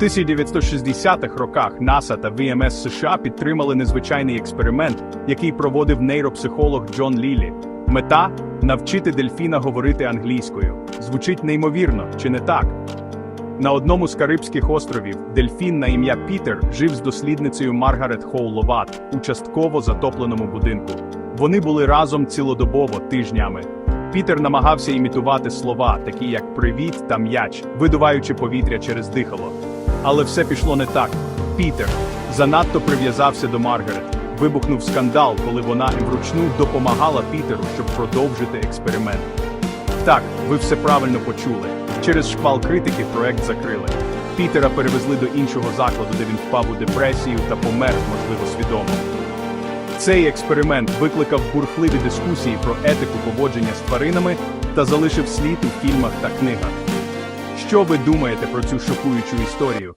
1960-х роках НАСА та ВМС США підтримали незвичайний експеримент, який проводив нейропсихолог Джон Лілі. Мета навчити дельфіна говорити англійською. Звучить неймовірно, чи не так? На одному з Карибських островів дельфін на ім'я Пітер жив з дослідницею Маргарет Хоу Ловат у частково затопленому будинку. Вони були разом цілодобово тижнями. Пітер намагався імітувати слова, такі як привіт та м'яч, видуваючи повітря через дихало. Але все пішло не так. Пітер занадто прив'язався до Маргарет. Вибухнув скандал, коли вона вручну допомагала Пітеру, щоб продовжити експеримент. Так, ви все правильно почули. Через шквал критики проект закрили. Пітера перевезли до іншого закладу, де він впав у депресію та помер, можливо, свідомо. Цей експеримент викликав бурхливі дискусії про етику поводження з тваринами та залишив слід у фільмах та книгах. Що ви думаєте про цю шокуючу історію?